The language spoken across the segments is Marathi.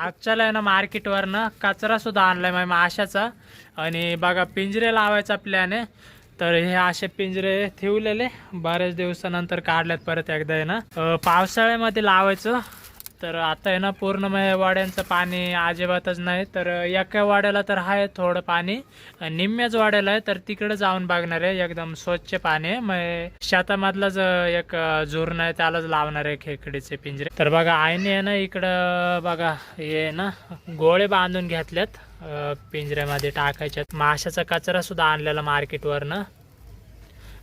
आजच्याला आहे ना मार्केटवरनं कचरा सुद्धा आणलाय माझ्या माशाचा. आणि बघा पिंजरे लावायचा प्लॅन आहे. तर हे असे पिंजरे ठेवलेले. बऱ्याच दिवसानंतर काढल्यात परत एकदा आहे ना. पावसाळ्यामध्ये लावायचं. तर आता आहे ना पूर्ण वाड्यांचं पाणी अजिबातच नाही. तर एका वाड्याला तर आहे थोडं पाणी. निम्म्याच वाड्याला आहे तर तिकडे जाऊन बघणार आहे. एकदम स्वच्छ पाणी आहे. मग शेतामधलाच एक झुरण आहे त्यालाच लावणार आहे खेकडीचे पिंजरे. तर बघा आईने आहे ना इकडं बघा हे ना गोळे बांधून घेतल्यात पिंजऱ्यामध्ये टाकायच्यात. माशाचा कचरा सुद्धा आणलेला मार्केटवरनं.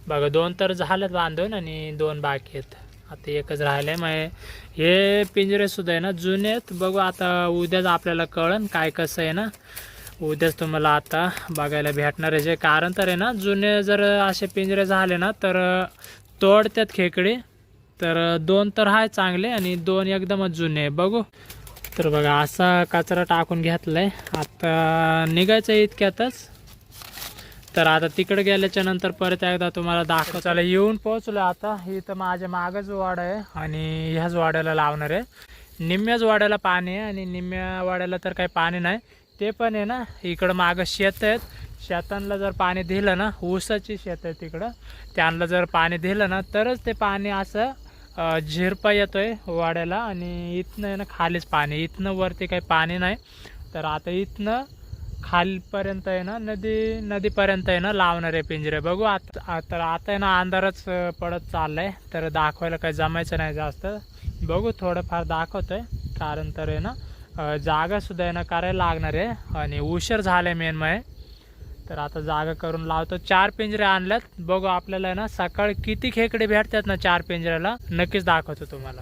बघा दोन तर झालेत बांधून आणि दोन बाकी आहेत. आता एकच राहिलंय मग हे पिंजरेसुद्धा आहे ना जुने आहेत बघू आता उद्याच आपल्याला कळन काय कसं आहे ना. उद्याच तुम्हाला आता बघायला भेटणार आहे जे. कारण तर आहे ना जुने जर असे पिंजरे झाले ना तर तोडतात खेकडे. तर दोन तर आहे चांगले आणि दोन एकदमच जुने आहे. बघू. तर बघा असा कचरा टाकून घेतलाय. आता निघायचं आहे इतक्यातच. तर आता तिकडे गेल्याच्यानंतर परत एकदा तुम्हाला दाखव चला येऊन पोहोचलो आता. इथं माझ्या मागच वाड आहे आणि ह्याच वाड्याला लावणार आहे. निम्म्याच वाड्याला पाणी आहे आणि निम्म्या वाड्याला तर काही पाणी नाही. ते पण आहे ना इकडं मागं शेत आहेत. शेतांना जर पाणी दिलं ना ऊसाची शेत आहे तिकडं. त्यांना जर पाणी दिलं ना तरच ते पाणी असं झिरपा येतो आहे वाड्याला आणि इथनं आहे ना खालीच पाणी. इथनं वरती काही पाणी नाही. तर आता इथनं खालपर्यंत आहे ना नदी नदीपर्यंत आहे ना लावणार आहे पिंजरे. बघू आता आता आता आहे ना अंधारच पडत चाललाय. तर दाखवायला काही जमायचं नाही जास्त. बघू थोडंफार दाखवतोय. कारण तर आहे ना जागासुद्धा जागा सुद्धा आहे ना करायला लागणार आहे. आणि उशीर झालाय मेन मग तर आता जागा करून लावतो. चार पिंजरे आणल्यात. बघू आपल्याला आहे ना सकाळी किती खेकडे भेटतात ना चार पिंजऱ्याला? नक्कीच दाखवतो तुम्हाला.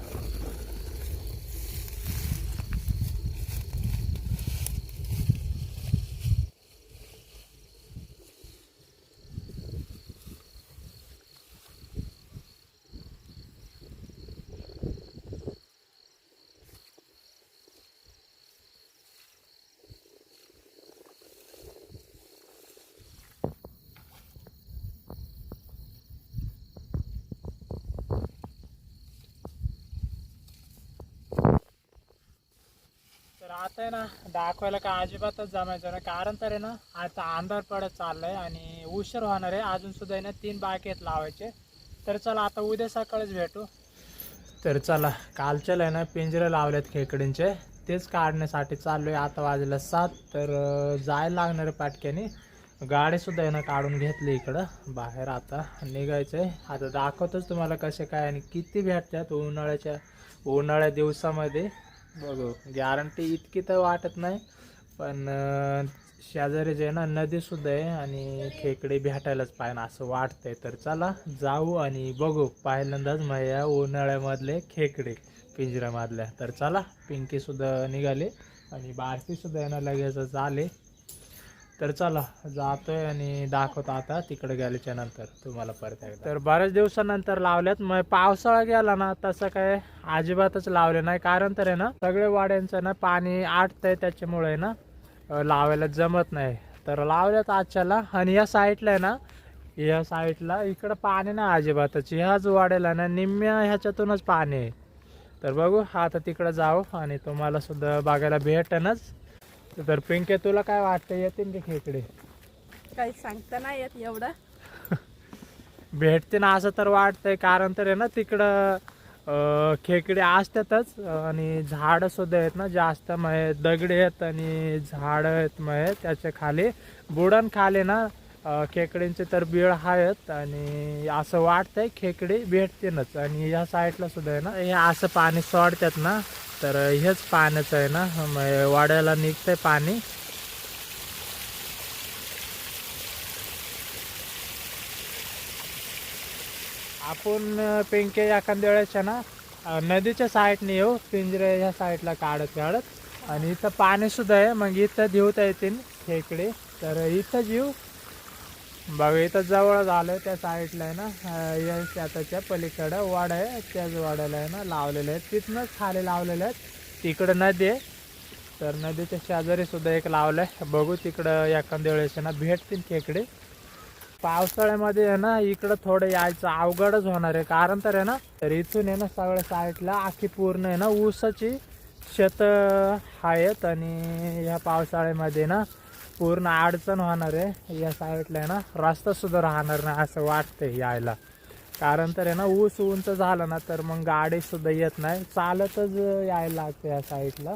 आता आहे ना दाखवायला काय अजिबातच जमायचं ना कारण तर आहे ना आता अंधार पडत चाललाय आणि उशीर होणार आहे. अजून सुद्धा आहे ना तीन बाकी आहेत लावायचे. तर चला आता उद्या सकाळीच भेटू. तर चला कालच्याला आहे ना पिंजरे लावलेत खेकडींचे. तेच काढण्यासाठी चाललोय. आता वाजलं सात तर जायला लागणार आहे पाटक्याने. गाडी सुद्धा आहे ना काढून घेतली इकडं. बाहेर आता निघायचंय. आता दाखवतोच तुम्हाला कसे काय आणि किती भेटतात उन्हाळ्याच्या उन्हाळ्या दिवसामध्ये. बघू. गॅरंटी इतकी तर वाटत नाही पण शेजारी जे आहे ना नदी सुद्धा आहे आणि खेकडे भेटायलाच पाहिजे असं वाटतंय. तर चला जाऊ आणि बघू. पहिल्यांदाच माझ्या उन्हाळ्यामधले खेकडे पिंजऱ्यामधल्या. तर चला पिंकी सुद्धा निघाली आणि बारकी सुद्धा आहे ना लगेचच आले. तर चला जातोय आणि दाखवतो आता तिकडे गेल्याच्यानंतर तुम्हाला परत एकदा. तर बऱ्याच दिवसानंतर लावल्यात मग पावसाळा गेला ना तसं काय अजिबातच लावले नाही. कारण तर आहे ना सगळे वाड्यांचं ना पाणी आटतंय त्याच्यामुळे ना लावायला जमत नाही. तर लावल्यात आजच्याला आणि या साईडला आहे ना या साईडला इकडं पाणी ना अजिबातच. ह्याच वाड्याला ना निम्म्या ह्याच्यातूनच पाणी आहे. तर बघू आता तिकडं जाऊ आणि तुम्हाला सुद्धा बघायला भेटनच. तर पिंके तुला काय वाटतं? येतील की खेकडे? काही सांगता नाही येत एवढं. भेटते ना असं तर वाटतंय कारण तर आहे ना तिकडं अं, खेकडे असतातच आणि झाडं सुद्धा आहेत ना जास्त मग दगडे आहेत आणि झाडं आहेत मग त्याच्याखाली. बुडण खाली ना अं, खेकड्यांचे तर बीळ आहेत आणि असं वाटतंय खेकडे भेटतेनच आणि या साईडला सुद्धा आहे ना हे असं पाणी सोडतात ना तर हेच पाण्याचं आहे ना. वाड्याला निघतंय पाणी. आपण पिंके एखाद्या वेळेस आहे ना नदीच्या साईडने येऊ पिंजरे ह्या साईडला काढत काढत. आणि इथं पाणी सुद्धा आहे. मग इथं देऊता येतील खेकडे. तर इथंच येऊ बघा इथं जवळच आलं त्या साईडला आहे ना. या शेताच्या पलीकडं वाड आहे त्याच वाड्याला आहे ना लावलेले आहेत तिथनंच खाली लावलेलं आहेत तिकडं नदी आहे. तर नदीच्या शेजारी सुद्धा एक लावलंय. बघू तिकडं एखाद्या वेळेस ना भेटतील खेकडे. पावसाळ्यामध्ये आहे ना इकडं थोडं यायचं अवघडच होणार आहे. कारण तर आहे ना तर इथून आहे ना सगळ्या साईडला आखी पूर्ण आहे ना ऊसाची शेत आहेत आणि ह्या पावसाळ्यामध्ये ना पूर्ण अडचण होणार आहे. या साईडला आहे ना रस्ता सुद्धा राहणार नाही असं वाटतंय यायला. कारण तर आहे ना ऊस उंच झालं ना तर मग गाडी सुद्धा येत नाही. चालतच यायला लागते या साईडला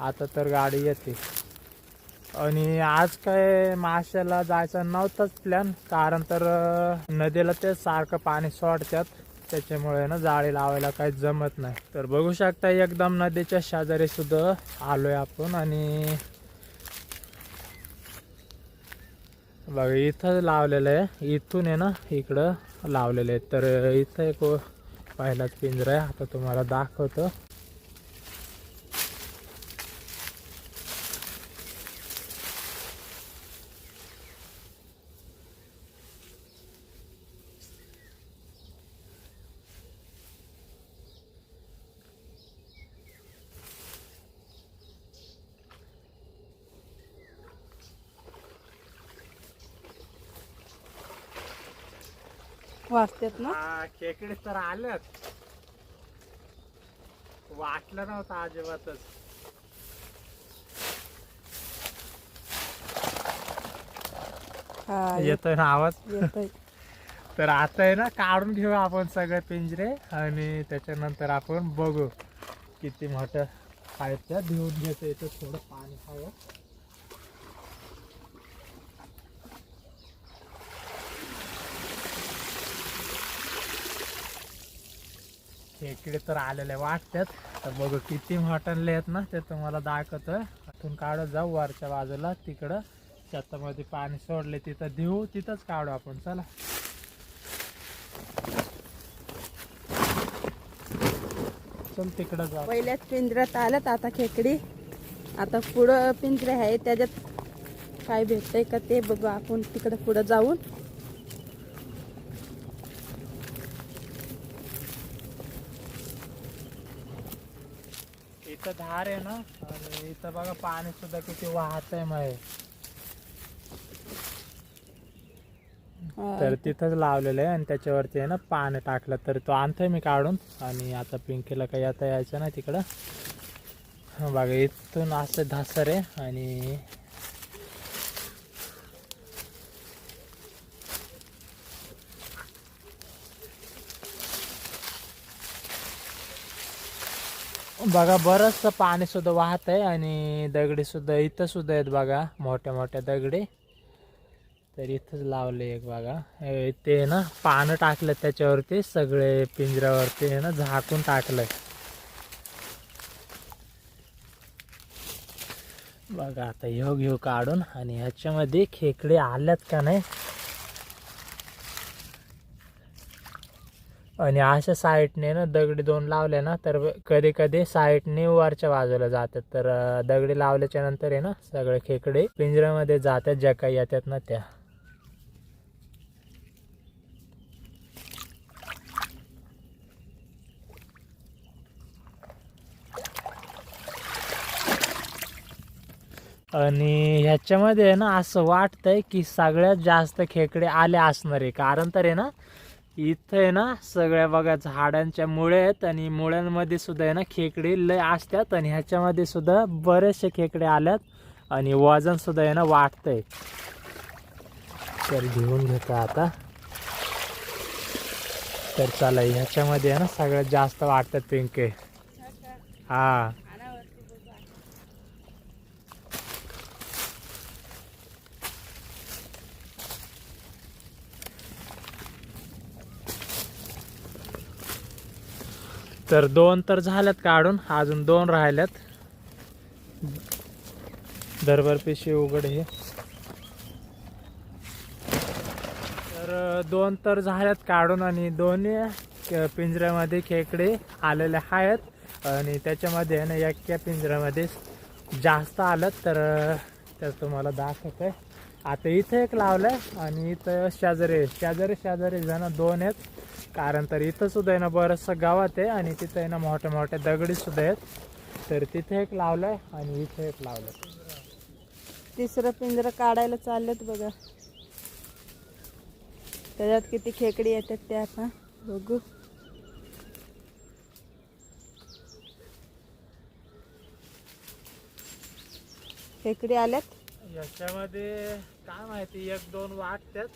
आता तर गाडी येते. आणि आज काय माशाला जायचं नव्हतंच प्लॅन कारण तर नदीला ते सारखं पाणी सोडतात. त्याच्यामुळे ना जाळी लावायला काही जमत नाही. तर बघू शकता एकदम नदीच्या शेजारी सुद्धा आलोय आपण. आणि बघा इथं लावलेलं आहे. इथून आहे ना इकडं लावलेलं आहे. तर इथं एक पहिलाच पिंजरा आहे. आता तुम्हाला दाखवतो. वाचतात ना? हा खेकडे तर आल्यात वाटलं नव्हतं अजिबातच. हा येतोय ना आवाज? येतोय. तर आता आहे ना काढून घेऊ आपण सगळे पिंजरे आणि त्याच्यानंतर आपण बघू किती मोठं आहेत त्या भिवून घेतो इथं थोडं पाणी हवं. खेकडे तर आलेले वाटतात. तर बघू किती मटनले आहेत ना ते तुम्हाला दाखवतं इथून काढत जाऊ वरच्या बाजूला तिकडं. शेतामध्ये पाणी सोडले तिथं देऊ तिथंच काढू आपण. चला. चल तिकडं जाऊ. पहिल्याच पिंजऱ्यात आल्यात आता खेकडी. आता पुढं पिंजरे आहे त्याच्यात काय भेटतंय का ते बघू आपण तिकडं पुढं जाऊन. इथं धार आहे ना? आणि इथं बघा पाणी सुद्धा किती वाहत आहे मग तर तिथंच लावलेलं आहे आणि त्याच्यावरती आहे ना पाणी टाकलं तर तो आणतोय मी काढून. आणि आता पिंकीला काही आता यायचं नाही तिकडं. बघा इथून असं धासर आहे आणि बघा बरंचसं पाणी सुद्धा वाहत आहे आणि दगडी सुद्धा इथं सुद्धा आहेत बघा मोठ्या मोठ्या दगडी. तर इथंच लावले एक बघा. ते ना पानं टाकलं त्याच्यावरती सगळे पिंजऱ्यावरती आहे ना झाकून टाकलंय. बघा आता ह्यो घेऊ काढून आणि ह्याच्यामध्ये खेकडे आल्यात का नाही आणि अशा साईडने ना दगडी दोन लावले ना तर कधी कधी साईडने वरच्या बाजूला जातात. तर दगडी लावल्याच्या नंतर आहे ना सगळे खेकडे पिंजऱ्यामध्ये जातात ज्या काही येतात ना त्या. आणि ह्याच्यामध्ये आहे ना असं वाटतंय की सगळ्यात जास्त खेकडे आले असणार आहे. कारण तर आहे ना इथं आहे ना सगळ्या बघा झाडांच्या मुळे आहेत आणि मुळ्यांमध्ये सुद्धा आहे ना खेकडे लय असतात आणि ह्याच्यामध्ये सुद्धा बरेचसे खेकडे आल्यात आणि वजन सुद्धा आहे ना वाटतंय तर घेऊन घेतो आता. तर चला ह्याच्यामध्ये आहे ना सगळ्यात जास्त वाटतात पिंके. हा. तर दोन तर झाल्यात काढून अजून दोन राहिल्यात. दरबार पेशी उघड हे. तर दोन तर झाल्यात काढून आणि दोन्ही पिंजऱ्यामध्ये खेकडे आलेले आहेत. आणि त्याच्यामध्ये आहे ना एका पिंजऱ्यामध्ये जास्त आलं तर त्या तर तुम्हाला दाखवत. आहे आता इथं एक लावलंय आणि इथं शेजारी शेजारी शेजारी जण दोन आहेत. कारण तर इथं सुद्धा आहे ना बरंचसं गावात आहे आणि तिथं आहे ना मोठ्या मोठ्या दगडी सुद्धा आहेत. तर तिथे एक लावलंय आणि इथे एक लावलंय. तिसरं पिंजरं काढायला चाललेत बघा. त्याच्यात किती खेकडी येतात ते आता बघू. खेकडी आल्यात? याच्यामध्ये काय माहिती एक दोन वाटतात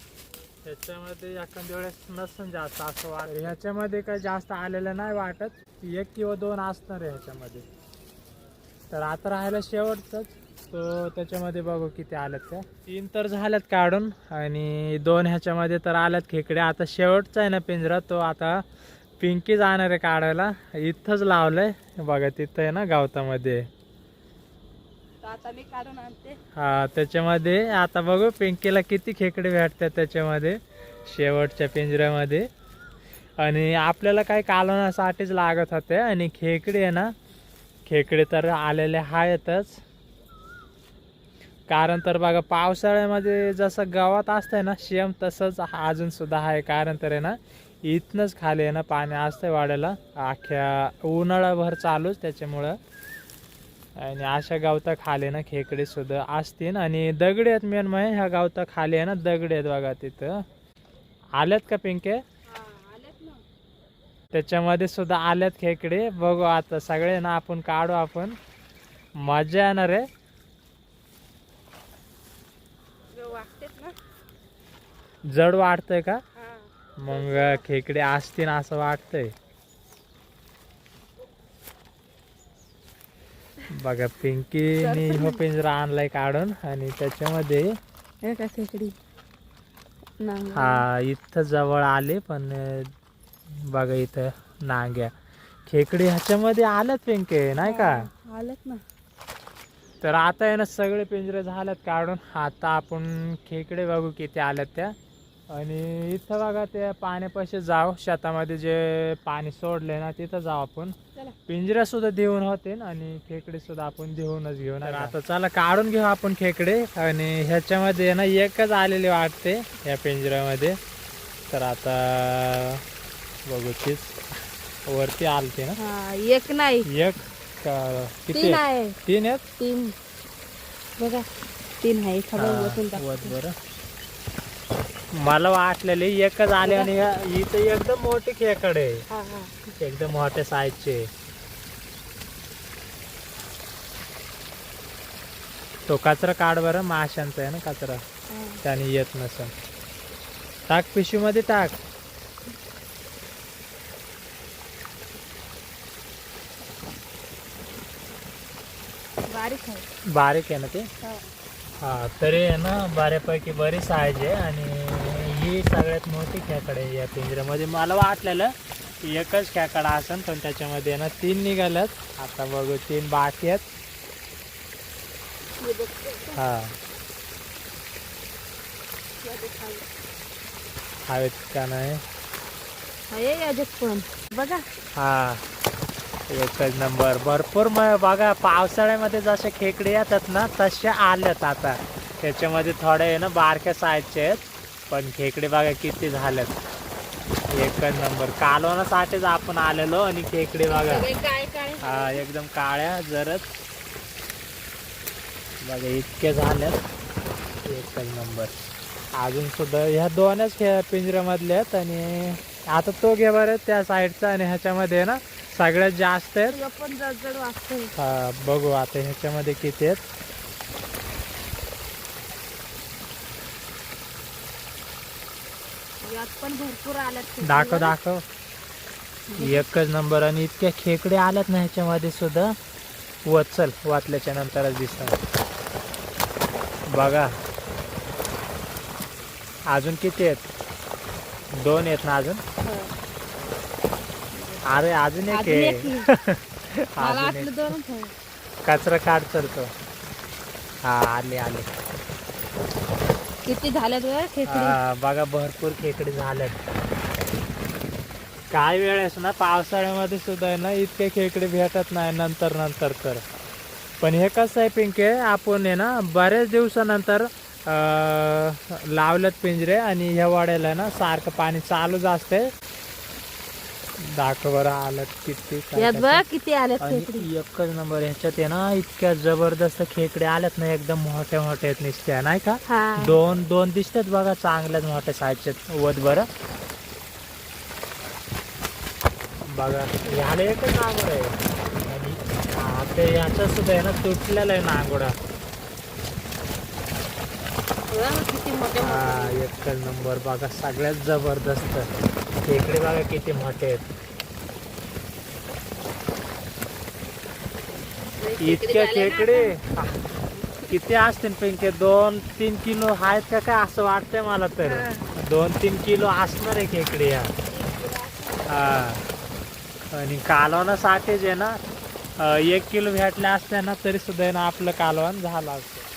ह्याच्यामध्ये एखाद्या वेळेस नसन जास्त असं वाट ह्याच्यामध्ये काय जास्त आलेलं नाही वाटत. एक किंवा दोन असणार आहे ह्याच्यामध्ये. तर आता राहायला शेवटचंच. तो त्याच्यामध्ये बघू किती आल्यात का तीन तर झाल्यात काढून. आणि दोन ह्याच्यामध्ये तर आल्यात खेकडे. आता शेवटचा आहे ना पिंजरा. तो आता पिंकी जाणार आहे काढायला. इथंच लावलंय. बघा तिथं आहे ना गावतामध्ये. आता मी काढून आणते. हा त्याच्यामध्ये आता बघू पिंकीला किती खेकडे भेटतात त्याच्यामध्ये शेवटच्या पिंजऱ्यामध्ये. आणि आपल्याला काही कालवण्यासाठीच लागत होते आणि खेकडे आहे ना खेकडे तर आलेले आहेतच. कारण तर बघा पावसाळ्यामध्ये जसं गवत असतंय ना शेम तसंच अजून सुद्धा आहे. कारण तर आहे ना इथनंच खाली आहे ना पाणी असतंय वाड्याला. अख्ख्या उन्हाळाभर चालूच त्याच्यामुळं. आणि अशा गावता खाली ना खेकडे सुद्धा असतील. आणि दगडी आहेत मेन म्हणजे ह्या गावता खाली आहे ना दगडी आहेत बघा तिथं. आल्यात का पिंके? त्याच्यामध्ये सुद्धा आल्यात खेकडे. बघू आता सगळे ना आपण काढू आपण. मजा येणार आहे. जड वाटतंय का? मग खेकडे असतील असं वाटतंय. बघा पिंकीने हो पिंजरा आणलाय काढून आणि त्याच्यामध्ये हे. हा इथं जवळ आले पण बघा इथं नांग्या. खेकडे ह्याच्यामध्ये आल्यात पिंके नाही का? हा, आल्यात ना. तर आता आहे ना सगळे पिंजरे झाल्यात काढून. आता आपण खेकडे बघू किती आल्यात त्या. आणि इथं बघा त्या पाण्यापाशी जाऊ शेतामध्ये जे पाणी सोडले ना तिथं जाऊ आपण. पिंजऱ्या सुद्धा देऊन होते आणि खेकडे सुद्धा आपण देऊनच घेऊन आता चला काढून घेऊ आपण खेकडे. आणि ह्याच्यामध्ये ना एकच आलेली वाटते या पिंजऱ्यामध्ये. तर आता बघू तीच. वरती आलते ना? हा एक नाही. एक का- किती तीन आहेत? आहे. तीन आहेत? तीन. बघा तीन आहे. हा, बरं. मला वाटलेली एकच आले आणि इथं एकदम मोठी खेकडे आहे. एकदम मोठ्या साईजचे तो कचरा काढ बरं माशांचा आहे ना कचरा. त्याने येत नसेल. टाक पिशवीमध्ये टाक. बारीक आहे. बारीक आहे ना ते? हा. हा तरी आहे ना बऱ्यापैकी बरी साईज आहे आणि ही सगळ्यात मोठी खेकडे आहे या पिंजऱ्यामध्ये. मला वाटलेलं एकच खेकडा असेल पण त्याच्यामध्ये ना तीन निघाल्यात. आता बघू तीन बाकी आहेत. हे. हा. हवेत का नाही पण बघा. हा. एकच नंबर. भरपूर मग बघा पावसाळ्यामध्ये जसे खेकडे येतात ना तसे आल्यात आता. त्याच्यामध्ये थोडे ना बारक्या साईजचे आहेत. पण खेकडे बघा किती झाल्यात. एकच नंबर. कालवणासाठीच आपण आलेलो आणि खेकडे बघा. हा एकदम काळ्या जरच बघा इतके झाल्यात. एकच नंबर. अजून सुद्धा ह्या दोनच खे पिंजऱ्यामधले आहेत आणि आता तो घे बरं त्या साईडचा आणि ह्याच्यामध्ये ना सगळ्यात जास्त आहेत. हा, बघू आता ह्याच्यामध्ये किती आहेत. यात पण भरपूर आल्यात खेकडी. दाखव दाखव. एकच नंबर आणि इतक्या खेकडे आल्यात ना ह्याच्यामध्ये सुद्धा. वचल वाचल्याच्या नंतरच दिसतात बघा. अजून किती आहेत? दोन आहेत ना अजून? हा. अरे अजून एक आहे. अजून कचरा काढ चलतो हा आले आले. किती झाल्यात खेकडी? हा, बघा भरपूर खेकडे झाल्यात. काय वेळेस ना पावसाळ्यामध्ये सुद्धा आहे ना इतके खेकडे भेटत नाही नंतर नंतर तर. पण हे कसं आहे पिंके आपण आहे ना बऱ्याच दिवसानंतर अं, लावलेत पिंजरे आणि ह्या वाड्याला आहे ना सारखं पाणी चालूच असते दाखव बरं आलं किती काय यात बघ किती आल्यात आणि खेकडी. एकच नंबर ह्याच्यात आहे ना इतक्या जबरदस्त खेकडे आल्यात ना एकदम मोठ्या मोठ्या आहेत नुसत्या नाही का? हा. दोन दोन दिसतात बघा चांगल्याच मोठ्या साईजचे वत बरं. बघा ह्याला एकच नांगोड आहे. आणि हा, ते ह्याचा सुद्धा आहे ना तुटलेला आहे नांगोडा बघा ना किती मोठे हा एकच नंबर बघा सगळ्यात जबरदस्त. खेकडे बघा किती मोठे आहेत. इतक्या खेकडे. किती असतील पिंके? दोन तीन किलो आहेत का काय असं वाटतंय मला तर. दोन तीन किलो असणार आहे खेकडे या. हा. आणि कालवणासाठी जे ना. अं, एक किलो भेटल्या असत्या ना तरी सुद्धा आहे ना आपलं कालवण झालं असतं.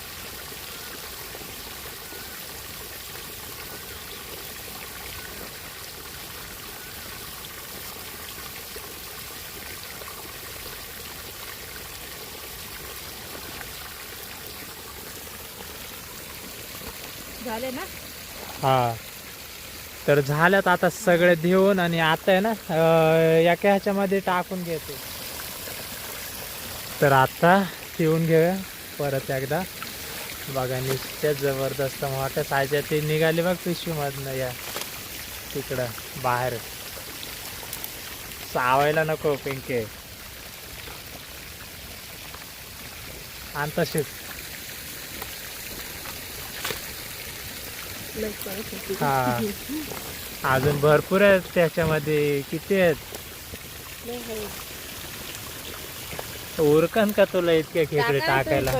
झाले ना? हा. तर झाल्यात आता सगळे देऊन आणि आता आहे ना एका ह्याच्यामध्ये टाकून घेतो. तर आता ठेवून घेऊया परत एकदा. बघा नुसत्या जबरदस्त मोठ्या सायच्या ती निघाली बघ पिशवीमधनं या. तिकडं बाहेर. चावायला नको पिंके. आणि तशीच लवकरच होती. हा अजून भरपूर आहेत त्याच्यामध्ये किती आहेत. उरकन का तुला इतके खेकडे टाकायला.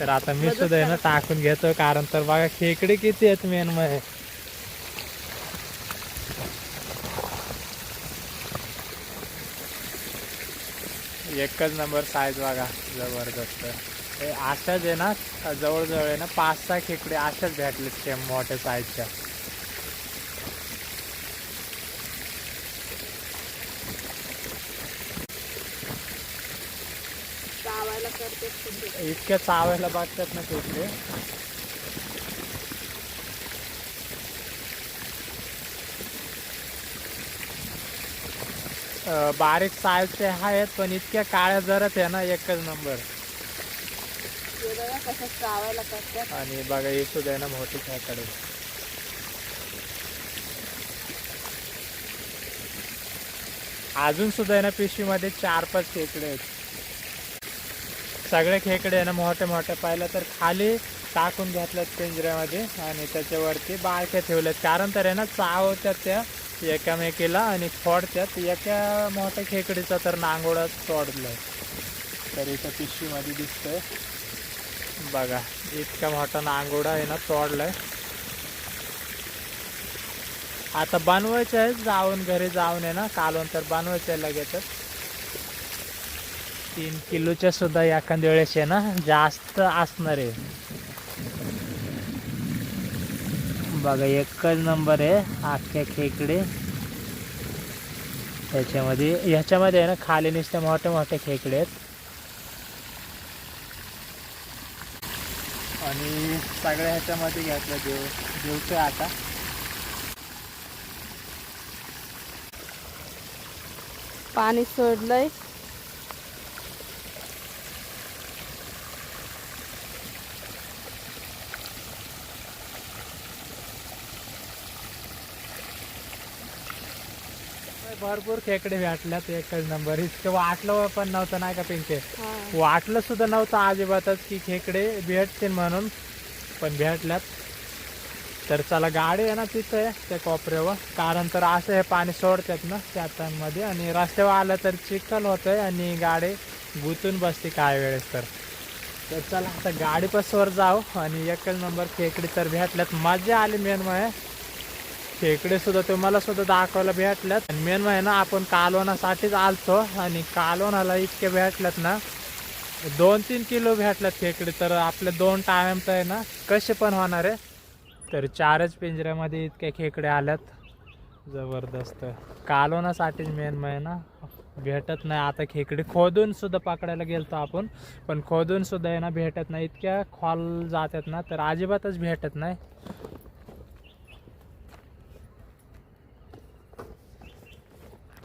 तर आता मी सुद्धा आहे ना. टाकून घेतो कारण तर बघा खेकडे किती आहेत मेन मध्ये एकच नंबर साईज बघा जबरदस्त अशाच आहे ना जवळजवळ आहे ना पाच सहा खेकडे अशाच भेटले सेम मोठ्या साईजच्या. इतक्या चावायला बघतात ना खेकडे. बारीक साईजचे आहेत पण इतक्या काळ्या जरत आहे ना एकच नंबर कसं चावायला करतात आणि बघा हे सुद्धा आहे ना मोठी खेकडे अजून सुद्धा आहे ना पिशवीमध्ये चार पाच खेकडे आहेत. सगळे खेकडे आहे ना मोठे मोठे पाहिलं तर खाली टाकून घेतल्यात पिंजऱ्यामध्ये आणि त्याच्यावरती बारक्या ठेवल्यात. कारण तर आहे ना चावत्यात त्या एकामेकीला आणि फोडत्यात. एका मोठ्या खेकडीचा तर नांगोडाच तोडलाय. तर एका पिशवीमध्ये दिसतंय. बघा इतका मोठा आंघोडा आहे ना तोडलाय. आता बनवायचं आहे जाऊन घरी जाऊन आहे ना कालवण तर बनवायचं आहे लगेचच तीन किलोच्या सुद्धा एखाद्या वेळेस आहे ना जास्त असणार आहे. बघा एकच नंबर आहे आख्या खेकडे. त्याच्यामध्ये ह्याच्यामध्ये आहे ना खाली नुसते मोठे मोठे खेकडे आहेत. आणि सगळ्या ह्याच्यामध्ये घ्यायचं देव देवचं आता. पाणी सोडलंय. भरपूर खेकडे भेटल्यात एकच नंबर. इतकं वाटलं पण नव्हतं नाही का पिंके. वाटलं सुद्धा नव्हतं अजिबातच की खेकडे भेटतील म्हणून पण भेटल्यात. तर चला गाडी आहे ना तिथं आहे त्या कोपऱ्यावर. कारण तर असं हे पाणी सोडतात ना शेतांमध्ये आणि रस्त्यावर आलं तर चिखल होतंय आणि गाडी गुतून बसते काय वेळेस तर. तर चला आता गाडीपासवर जाऊ आणि एकच नंबर खेकडे तर भेटल्यात. मजा आली मेन म्हणजे खेकडे सुद्धा मला सुद्धा दाखवायला भेटल्यात. आणि मेन म्हणजे ना आपण कालवणासाठीच आलतो आणि कालवणाला इतके भेटल्यात ना दोन तीन किलो भेटल्यात खेकडे तर आपले दोन टाइम आहे ना कसे पण होणार आहे. तर चारच पिंजऱ्यामध्ये इतके खेकडे आल्यात. जबरदस्त. कालवणासाठीच मेन म्हणजे ना भेटत नाही. आता खेकडे खोदून सुद्धा पकडायला गेलतो आपण पण खोदून सुद्धा आहे ना भेटत नाही. इतक्या खोल जातात ना तर अजिबातच भेटत नाही.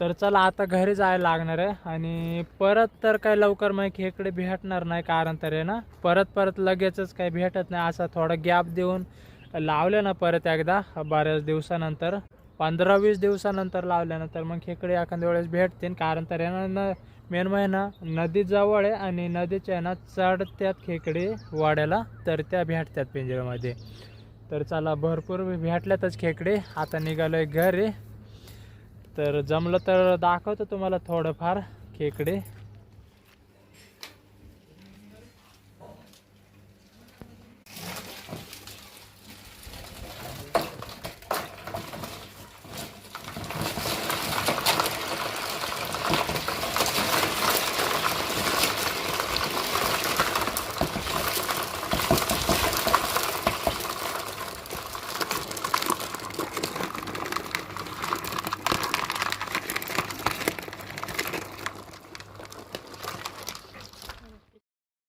तर चला आता घरी जायला लागणार आहे. आणि परत तर काही लवकर मग खेकडे भेटणार नाही कारण तर आहे ना. परत परत लगेचच काही भेटत नाही. असा थोडा गॅप देऊन लावले ना परत एकदा बऱ्याच दिवसानंतर. पंधरा वीस दिवसानंतर लावल्यानंतर मग खेकडे एखाद्या वेळेस भेटतील. कारण तर आहे ना मेन महिना म्हणजे नदी जवळ आहे आणि नदीच्या आहे ना चढत्यात खेकडे वाड्याला तर त्या भेटतात पिंजऱ्यामध्ये. तर चला भरपूर भेटल्यातच खेकडे. आता निघालोय घरी. तर जमलं तर दाखवतो तुम्हाला थोडंफार खेकडे.